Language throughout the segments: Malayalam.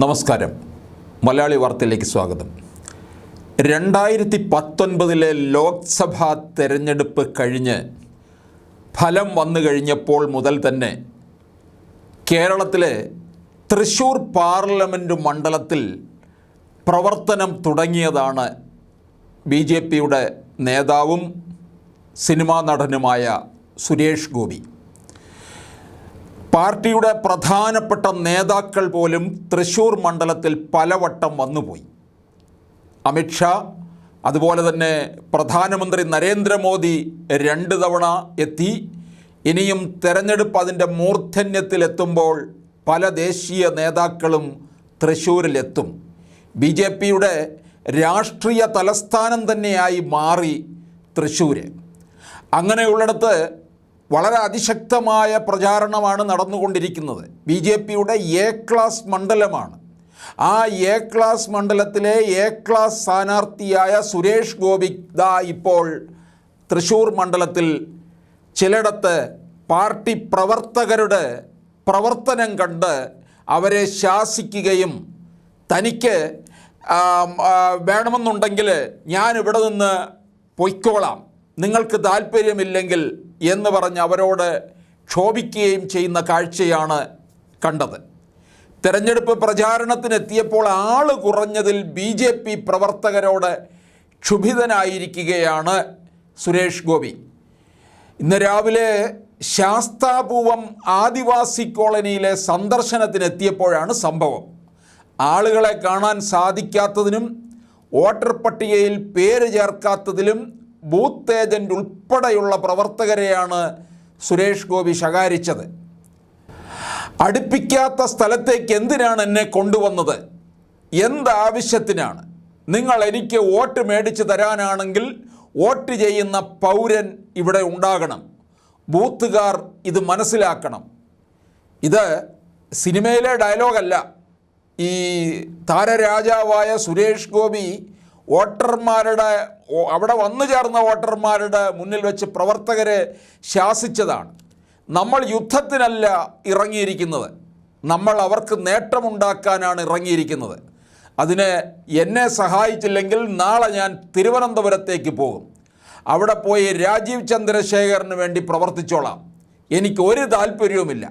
നമസ്കാരം. മലയാളി വാർത്തയിലേക്ക് സ്വാഗതം. രണ്ടായിരത്തി പത്തൊൻപതിലെ ലോക്സഭാ തെരഞ്ഞെടുപ്പ് കഴിഞ്ഞ് ഫലം വന്നു കഴിഞ്ഞപ്പോൾ മുതൽ തന്നെ കേരളത്തിലെ തൃശ്ശൂർ പാർലമെന്റ് മണ്ഡലത്തിൽ പ്രവർത്തനം തുടങ്ങിയതാണ് ബി ജെ പിയുടെ നേതാവും സിനിമാ നടനുമായ സുരേഷ് ഗോപി. പാർട്ടിയുടെ പ്രധാനപ്പെട്ട നേതാക്കൾ പോലും തൃശ്ശൂർ മണ്ഡലത്തിൽ പലവട്ടം വന്നുപോയി. അമിത്ഷാ അതുപോലെ തന്നെ പ്രധാനമന്ത്രി നരേന്ദ്രമോദി രണ്ട് തവണ എത്തി. ഇനിയും തെരഞ്ഞെടുപ്പ് അതിന്റെ മൂർധന്യത്തിലെത്തുമ്പോൾ പല ദേശീയ നേതാക്കളും തൃശ്ശൂരിലെത്തും ബി ജെ പിയുടെ രാഷ്ട്രീയ തലസ്ഥാനം തന്നെയായി മാറി തൃശ്ശൂർ അങ്ങനെയുള്ളിടത്ത് വളരെ അതിശക്തമായ പ്രചാരണമാണ് നടന്നുകൊണ്ടിരിക്കുന്നത്. ബി ജെ പിയുടെ എ ക്ലാസ് മണ്ഡലമാണ്. ആ എ ക്ലാസ് മണ്ഡലത്തിലെ എ ക്ലാസ് സ്ഥാനാർത്ഥിയായ സുരേഷ് ഗോപി ദാ ഇപ്പോൾ തൃശ്ശൂർ മണ്ഡലത്തിൽ ചിലയിടത്ത് പാർട്ടി പ്രവർത്തകരുടെ പ്രവർത്തനം കണ്ട് അവരെ ശാസിക്കുകയും തനിക്ക് വേണമെന്നുണ്ടെങ്കിൽ ഞാൻ നിന്ന് പൊയ്ക്കോളാം. നിങ്ങൾക്ക് താല്പര്യമില്ലെങ്കിൽ എന്ന് പറഞ്ഞ് അവരോട് ക്ഷോഭിക്കുകയും ചെയ്യുന്ന കാഴ്ചയാണ് കണ്ടത്. തെരഞ്ഞെടുപ്പ് പ്രചാരണത്തിനെത്തിയപ്പോൾ ആൾ കുറഞ്ഞതിൽ ബി ജെ പി പ്രവർത്തകരോട് ക്ഷുഭിതനായിരിക്കുകയാണ് സുരേഷ് ഗോപി. ഇന്ന് രാവിലെ ശാസ്താപൂവം ആദിവാസി കോളനിയിലെ സന്ദർശനത്തിനെത്തിയപ്പോഴാണ് സംഭവം. ആളുകളെ കാണാൻ സാധിക്കാത്തതിനും വോട്ടർ പട്ടികയിൽ പേര് ചേർക്കാത്തതിലും ബൂത്ത് ഏജന്റ് ഉൾപ്പെടെയുള്ള പ്രവർത്തകരെയാണ് സുരേഷ് ഗോപി ശകാരിച്ചത്. അടുപ്പിക്കാത്ത സ്ഥലത്തേക്ക് എന്തിനാണ് എന്നെ കൊണ്ടുവന്നത്? എന്താവശ്യത്തിനാണ്? നിങ്ങൾ എനിക്ക് വോട്ട് മേടിച്ച് തരാനാണെങ്കിൽ വോട്ട് ചെയ്യുന്ന പൗരൻ ഇവിടെ ഉണ്ടാകണം. ബൂത്തുകാർ ഇത് മനസ്സിലാക്കണം. ഇത് സിനിമയിലെ ഡയലോഗല്ല. ഈ താരരാജാവായ സുരേഷ് ഗോപി വോട്ടർമാരുടെ അവിടെ വന്നു ചേർന്ന വോട്ടർമാരുടെ മുന്നിൽ വെച്ച് പ്രവർത്തകരെ ശാസിച്ചതാണ്. നമ്മൾ യുദ്ധത്തിനല്ല ഇറങ്ങിയിരിക്കുന്നത്. നമ്മൾ അവർക്ക് നേട്ടമുണ്ടാക്കാനാണ് ഇറങ്ങിയിരിക്കുന്നത്. അതിന് എന്നെ സഹായിച്ചില്ലെങ്കിൽ നാളെ ഞാൻ തിരുവനന്തപുരത്തേക്ക് പോകും. അവിടെ പോയി രാജീവ് ചന്ദ്രശേഖറിന് വേണ്ടി പ്രവർത്തിച്ചോളാം. എനിക്ക് ഒരു താല്പര്യവുമില്ല.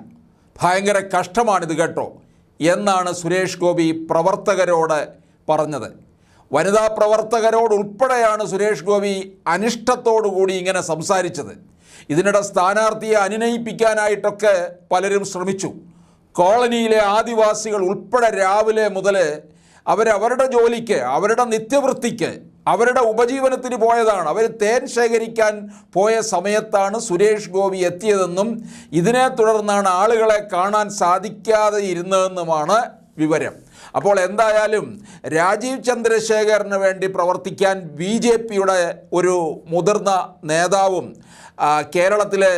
ഭയങ്കര കഷ്ടമാണിത് കേട്ടോ എന്നാണ് സുരേഷ് ഗോപി പ്രവർത്തകരോട് പറഞ്ഞത്. വനിതാ പ്രവർത്തകരോടുൾപ്പെടെയാണ് സുരേഷ് ഗോപി അനിഷ്ടത്തോടുകൂടി ഇങ്ങനെ സംസാരിച്ചത്. ഇതിനിടെ സ്ഥാനാർത്ഥിയെ അനുനയിപ്പിക്കാനായിട്ടൊക്കെ പലരും ശ്രമിച്ചു. കോളനിയിലെ ആദിവാസികൾ ഉൾപ്പെടെ രാവിലെ മുതൽ അവരവരുടെ ജോലിക്ക് അവരുടെ നിത്യവൃത്തിക്ക് അവരുടെ ഉപജീവനത്തിന് പോയതാണ്. അവർ തേൻ ശേഖരിക്കാൻ പോയ സമയത്താണ് സുരേഷ് ഗോപി എത്തിയതെന്നും ഇതിനെ തുടർന്നാണ് ആളുകളെ കാണാൻ സാധിക്കാതെ ഇരുന്നതെന്നുമാണ് വിവരം. അപ്പോൾ എന്തായാലും രാജീവ് ചന്ദ്രശേഖറിന് വേണ്ടി പ്രവർത്തിക്കാൻ ബി ജെ പിയുടെ ഒരു മുതിർന്ന നേതാവും കേരളത്തിലെ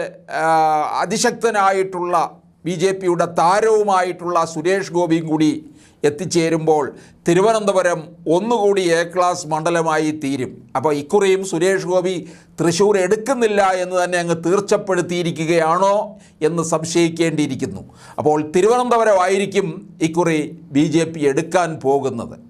അതിശക്തനായിട്ടുള്ള ബി ജെ പിയുടെ താരവുമായിട്ടുള്ള സുരേഷ് ഗോപിയും കൂടി എത്തിച്ചേരുമ്പോൾ തിരുവനന്തപുരം ഒന്നുകൂടി എ ക്ലാസ് മണ്ഡലമായി തീരും. അപ്പോൾ ഇക്കുറിയും സുരേഷ് ഗോപി തൃശ്ശൂർ എടുക്കുന്നില്ല എന്ന് തന്നെ അങ്ങ് തീർച്ചപ്പെടുത്തിയിരിക്കുകയാണോ എന്ന് സംശയിക്കേണ്ടിയിരിക്കുന്നു. അപ്പോൾ തിരുവനന്തപുരമായിരിക്കും ഇക്കുറി ബി എടുക്കാൻ പോകുന്നത്.